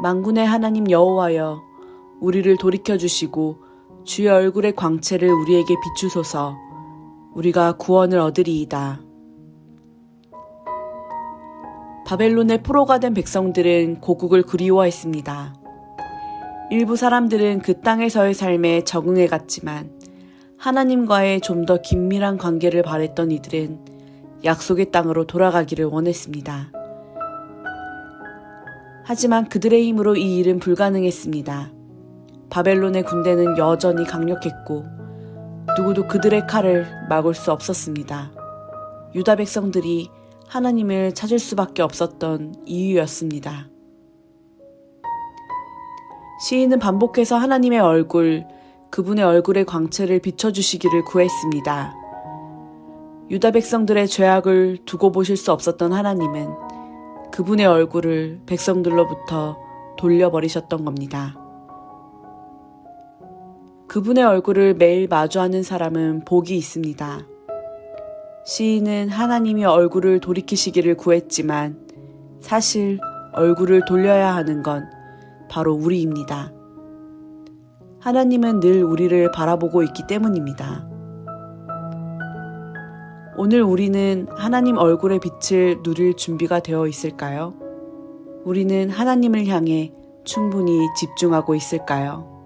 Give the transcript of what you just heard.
만군의 하나님 여호와여 우리를 돌이켜 주시고 주의 얼굴의 광채를 우리에게 비추소서 우리가 구원을 얻으리이다. 바벨론의 포로가 된 백성들은 고국을 그리워했습니다. 일부 사람들은 그 땅에서의 삶에 적응해 갔지만 하나님과의 좀 더 긴밀한 관계를 바랬던 이들은 약속의 땅으로 돌아가기를 원했습니다. 하지만 그들의 힘으로 이 일은 불가능했습니다. 바벨론의 군대는 여전히 강력했고 누구도 그들의 칼을 막을 수 없었습니다. 유다 백성들이 하나님을 찾을 수밖에 없었던 이유였습니다. 시인은 반복해서 하나님의 얼굴, 그분의 얼굴의 광채를 비춰주시기를 구했습니다. 유다 백성들의 죄악을 두고 보실 수 없었던 하나님은 그분의 얼굴을 백성들로부터 돌려버리셨던 겁니다. 그분의 얼굴을 매일 마주하는 사람은 복이 있습니다. 시인은 하나님이 얼굴을 돌이키시기를 구했지만 사실 얼굴을 돌려야 하는 건 바로 우리입니다. 하나님은 늘 우리를 바라보고 있기 때문입니다. 오늘 우리는 하나님 얼굴의 빛을 누릴 준비가 되어 있을까요? 우리는 하나님을 향해 충분히 집중하고 있을까요?